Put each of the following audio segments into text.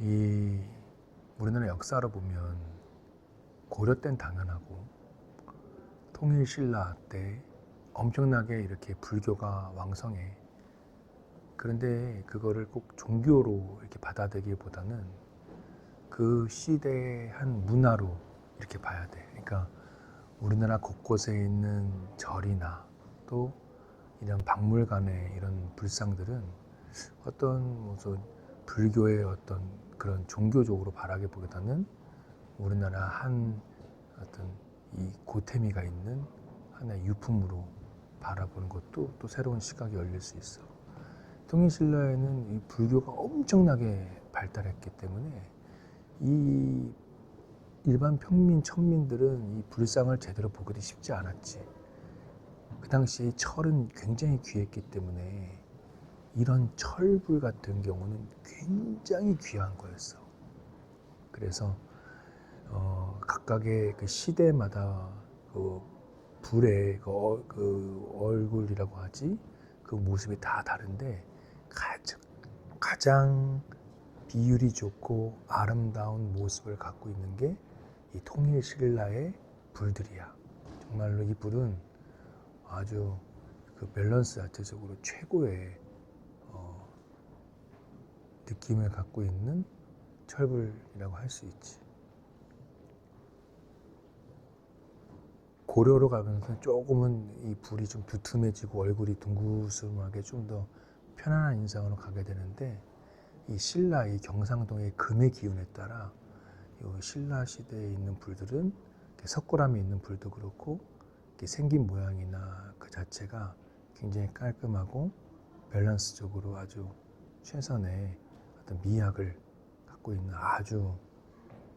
이 우리나라 역사를 보면 고려 땐 당연하고 통일 신라 때 엄청나게 이렇게 불교가 왕성해. 그런데 그거를 꼭 종교로 이렇게 받아들이기보다는 그 시대의 한 문화로 이렇게 봐야 돼. 그러니까 우리나라 곳곳에 있는 절이나 또 이런 박물관의 이런 불상들은 어떤 무슨 불교의 어떤 그런 종교적으로 바라기보다는 우리나라 한 어떤 이 고태미가 있는 하나의 유품으로 바라보는 것도 또 새로운 시각이 열릴 수 있어. 통일신라에는 이 불교가 엄청나게 발달했기 때문에 이 일반 평민 천민들은 이 불상을 제대로 보기도 쉽지 않았지. 그 당시에 철은 굉장히 귀했기 때문에 이런 철불 같은 경우는 굉장히 귀한 거였어. 그래서 어, 각각의 그 시대마다 그 불의 그, 어- 그 얼굴이라고 하지 그 모습이 다 다른데 가장, 가장 비율이 좋고 아름다운 모습을 갖고 있는 게 이 통일 신라의 불들이야. 정말로 이 불은 아주 그 밸런스 자체적으로 최고의 어, 느낌을 갖고 있는 철불이라고 할 수 있지. 고려로 가면서 조금은 이 불이 좀 두툼해지고 얼굴이 둥구스름하게 좀 더 편안한 인상으로 가게 되는데 이 신라 이 경상동의 금의 기운에 따라 이 신라 시대에 있는 불들은 석굴암에 있는 불도 그렇고 생긴 모양이나 그 자체가 굉장히 깔끔하고 밸런스적으로 아주 최선의 어떤 미학을 갖고 있는 아주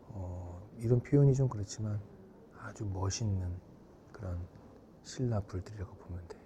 어, 이런 표현이 좀 그렇지만 아주 멋있는 그런 신라 불들이라고 보면 돼.